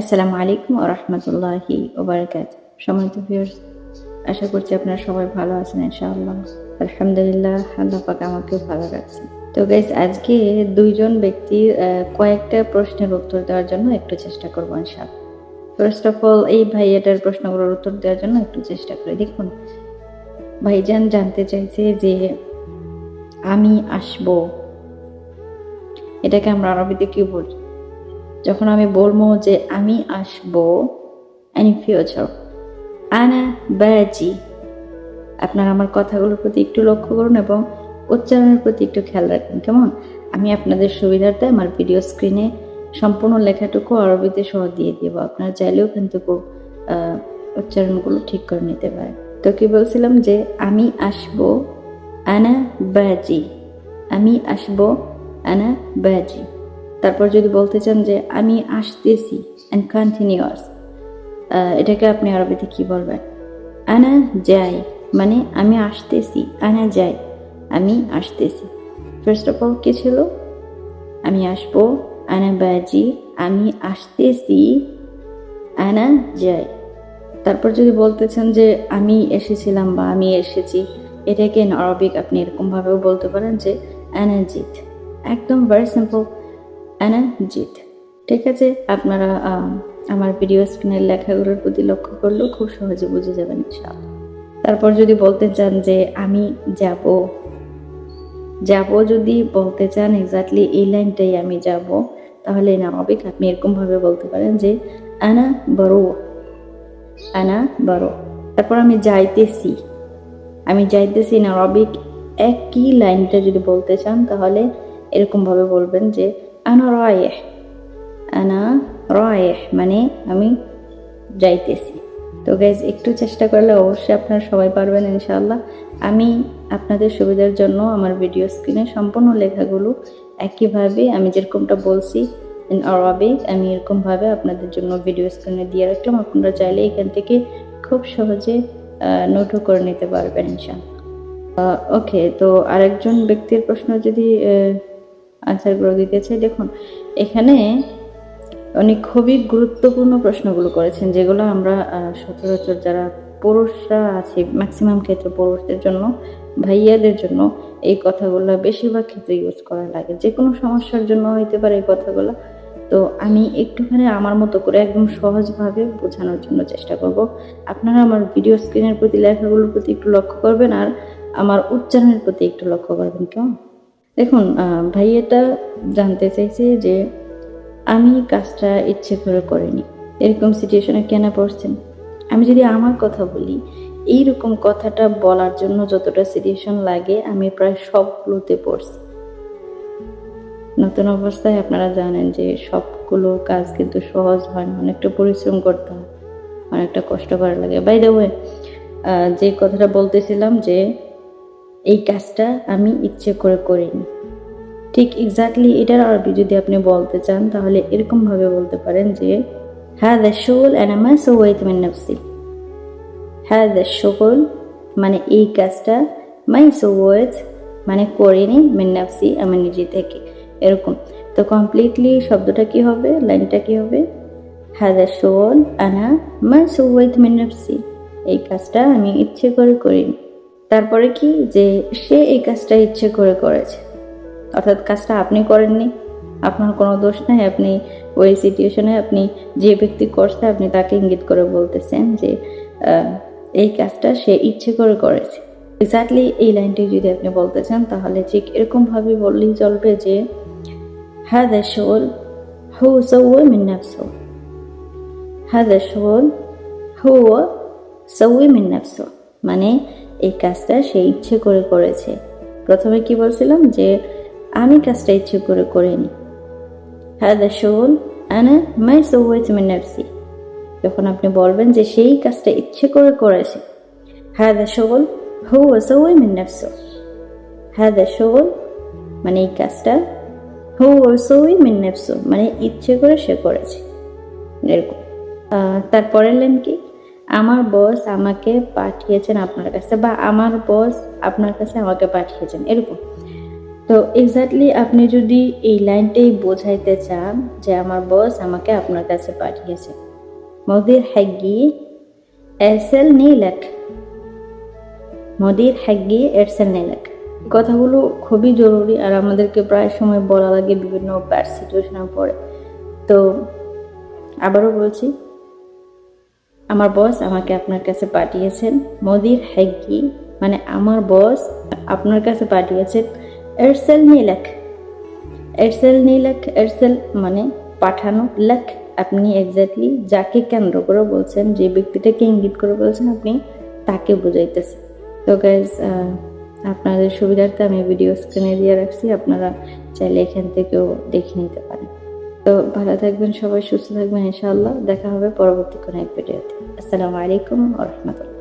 আসসালামু আলাইকুম রহমতুল্লাহি ওবরাকাত সম্মানিত ভিউয়ার্স আশা করছি আপনারা সবাই ভালো আছেন ইনশাআল্লাহ। আলহামদুলিল্লাহ আল্লাহ পাক আমাকেও ভালো রাখছে। তো গাইজ আজকে দুইজন ব্যক্তির আহ, কয়েকটা প্রশ্নের উত্তর দেওয়ার জন্য একটু চেষ্টা করব ইনশাআল্লাহ। ফার্স্ট অফ অল এই ভাইয়াটার প্রশ্নগুলোর উত্তর দেওয়ার জন্য একটু চেষ্টা করি। দেখুন ভাইজান জানতে চাইছে যে আমি আসব। এটাকে আমরা আরবিতে কি বলি যখন আমি বলব যে আমি আসব ইন ফিউচার আনা বাজি, আপনারা আমার কথাগুলোর প্রতি একটু লক্ষ্য করুন এবং উচ্চারণের প্রতি একটু খেয়াল রাখবেন কেমন? আমি আপনাদের সুবিধার্থে আমার ভিডিও স্ক্রিনে সম্পূর্ণ লেখাটুকু আরবিতে সহ দিয়ে দিব। আপনারা চাইলেও কিন্তু উচ্চারণগুলো ঠিক করে নিতে পারেন। তো কি বলছিলাম যে আমি আসব, আনা বাজি, আমি আসব, আনা বাজি। তারপর যদি বলতে চান যে আমি আসতেছি অ্যান্ড কন্টিনিউয়াস এটাকে আপনি আরবিতে কি বলবেন? আনা যাই মানে আমি আসতেছি, আনা যাই আমি আসতেছি। ফার্স্ট অফ অল কি ছিল? আমি আসব, আনা বাজি, আমি আসতেছি, আনা যাই তারপর যদি বলতে চান যে আমি এসেছিলাম বা আমি এসেছি, এটাকে আরবিক আপনি এরকমভাবেও বলতে পারেন যে অ্যানাজিত একদম ভেরি সিম্পল অ্যানাজিত ঠিক আছে, আপনারা আমার ভিডিও স্ক্রিনের লেখাগুলোর প্রতি লক্ষ্য করলেও খুব সহজে বুঝে যাবেন ইনশাআল্লাহ। তারপর যদি বলতে চান যে আমি যাব যাব যদি বলতে চান এক্স্যাক্টলি এই লাইনটাই আমি যাব, তাহলে নামাবিক আপনি এরকমভাবে বলতে পারেন যে আনা বড় আনা বড় তারপর আমি যাইতেছি আমি যাইতেছি না, রবিক একই লাইনটা যদি বলতে চান, তাহলে এরকমভাবে বলবেন যে আনা রয়েহ আনা রয়েহ মানে আমি যাইতেছি। তো গাইজ একটু চেষ্টা করলে অবশ্যই আপনারা সবাই পারবেন ইনশাআল্লাহ। আমি আপনাদের সুবিধার জন্য আমার ভিডিও স্ক্রিনে সম্পূর্ণ লেখাগুলো একইভাবে আমি যেরকমটা বলছি ইন আরবিক আমি এরকমভাবে আপনাদের জন্য ভিডিও স্ক্রিনে দিয়ে রাখলাম। আপনারা চাইলে এখান থেকে খুব সহজে নোটও করে নিতে পারবেন ইনশাআল্লাহ। ওকে তো আরেকজন ব্যক্তির প্রশ্ন যদি আনসারগুলো দিতে চাই দেখুন, এখানে উনি খুবই গুরুত্বপূর্ণ প্রশ্নগুলো করেছেন, যেগুলো আমরা সচরাচর যারা পুরুষরা আছে ম্যাক্সিমাম ক্ষেত্রে পুরুষদের জন্য, ভাইয়াদের জন্য এই কথাগুলো বেশিরভাগ ক্ষেত্রে ইউজ করা লাগে। যে কোনো সমস্যার জন্য হইতে পারে এই কথাগুলো। তো আমি একটুখানি আমার মতো করে একদম সহজভাবে বোঝানোর জন্য চেষ্টা করব। আপনারা আমার ভিডিও স্ক্রিনের প্রতি, লেখাগুলোর প্রতি একটু লক্ষ্য করবেন, আর আমার উচ্চারণের প্রতি একটু লক্ষ্য করবেন, কেমন? দেখুন ভাইয়াটা জানতে চাইছে যে আমি কাজটা ইচ্ছে করে করিনি। এরকম সিচুয়েশনে কেন পড়ছেন? আমি যদি আমার কথা বলি, এইরকম কথাটা বলার জন্য যতটা সিচুয়েশন লাগে, আমি প্রায় সবগুলোতে পড়ছি। নতুন অবস্থায় আপনারা জানেন যে সবগুলো কাজ কিন্তু সহজ হয় না, অনেকটা পরিশ্রম করতে হয়, অনেকটা কষ্ট করা লাগে। বাই দ্য ওয়ে যে কথাটা বলতেছিলাম যে এই কাজটা আমি ইচ্ছে করে করিনি। ঠিক এক্স্যাক্টলি এটার আরবি যদি আপনি বলতে চান, তাহলে এরকম ভাবে বলতে পারেন যে হ্যাঁ দ্য শোল সোয়াইত মিন নাফসি। হ্যাঁ দ্য শোল মানে এই কাজটা মাই সোয়াইত মানে করিনি মিন নাফসি আমার নিজে থেকে। এরকম। তো কমপ্লিটলি শব্দটা কি হবে? লাইনটা কি হবে? হ্যাঁ দ্য শোল আনা মা সোয়াইত মিন নাফসি। এই কাজটা আমি ইচ্ছে করে করিনি। তারপরে কি যে সে এই কাজটা ইচ্ছে করে করেছে অর্থাৎ কাজটা আপনি করেননি আপনার কোনো দোষ নাই আপনি ওই সিচুয়েশনে আপনি যে ব্যক্তি করছে আপনি তাকে ইঙ্গিত করে বলতেছেন যে আহ, এই কাজটা সে ইচ্ছে করে করেছে এক্স্যাক্টলি এই লাইনটি যদি আপনি বলতে চান তাহলে ঠিক এরকমভাবে বললেই চলবে যে هذا الشغل هو سوى من نفسه هذا الشغل هو سوى من نفسه মানে এই কাজটা সে ইচ্ছে করে করেছে। প্রথমে কি বলছিলাম যে, আমি কাজটা ইচ্ছে করে করিনি। মাই যখন আপনি বলবেন যে সেই কাজটা ইচ্ছে করে করেছে, হাদা শোল মানে এই কাজটা মানে ইচ্ছে করে সে করেছে। এরকম। তারপরের লাইন কি? আমার বস আমাকে পাঠিয়েছেন আপনার কাছে বা আমার বস আপনার কাছে আমাকে পাঠিয়েছেন, এরকম। তো এক্স্যাক্টলি আপনি যদি এই লাইনটাই বোঝাইতে চান যে আমার বস আমাকে আপনার কাছে পাঠিয়েছে। মদির হাগ্গি, এরসেল নীলক। মদির হাগ্গি, এরসেল নীলক। কথাগুলো খুবই জরুরি আর আমাদেরকে প্রায় সময় বলা লাগে বিভিন্ন ব্যাড সিচুয়েশনে পড়ে তো আবারও বলছি আমার বস আমাকে আপনার কাছে পাঠিয়েছেন। মদির হাগ্গি মানে আমার বস আপনার কাছে পাঠিয়েছেন এরসেল নীলক। এরসেল নীলক, এরসেল মানে পাঠানো লেখ। আপনি এক্স্যাক্টলি যাকে কেন্দ্র করে বলছেন, যে ব্যক্তিটাকে ইঙ্গিত করে বলছেন, আপনি তাকে বুঝাইতেছেন। তো গাইজ আপনাদের সুবিধার্থে আমি ভিডিও স্ক্রিনে দিয়ে রাখছি। আপনারা চাইলে এখান থেকেও দেখে নিতে পারেন। তো ভালো থাকবেন, সবাই সুস্থ থাকবেন, ইনশাআল্লাহ। দেখা হবে পরবর্তী কোনো এক ভিডিওতে। আসসালামু আলাইকুম রহমতুল্লাহ।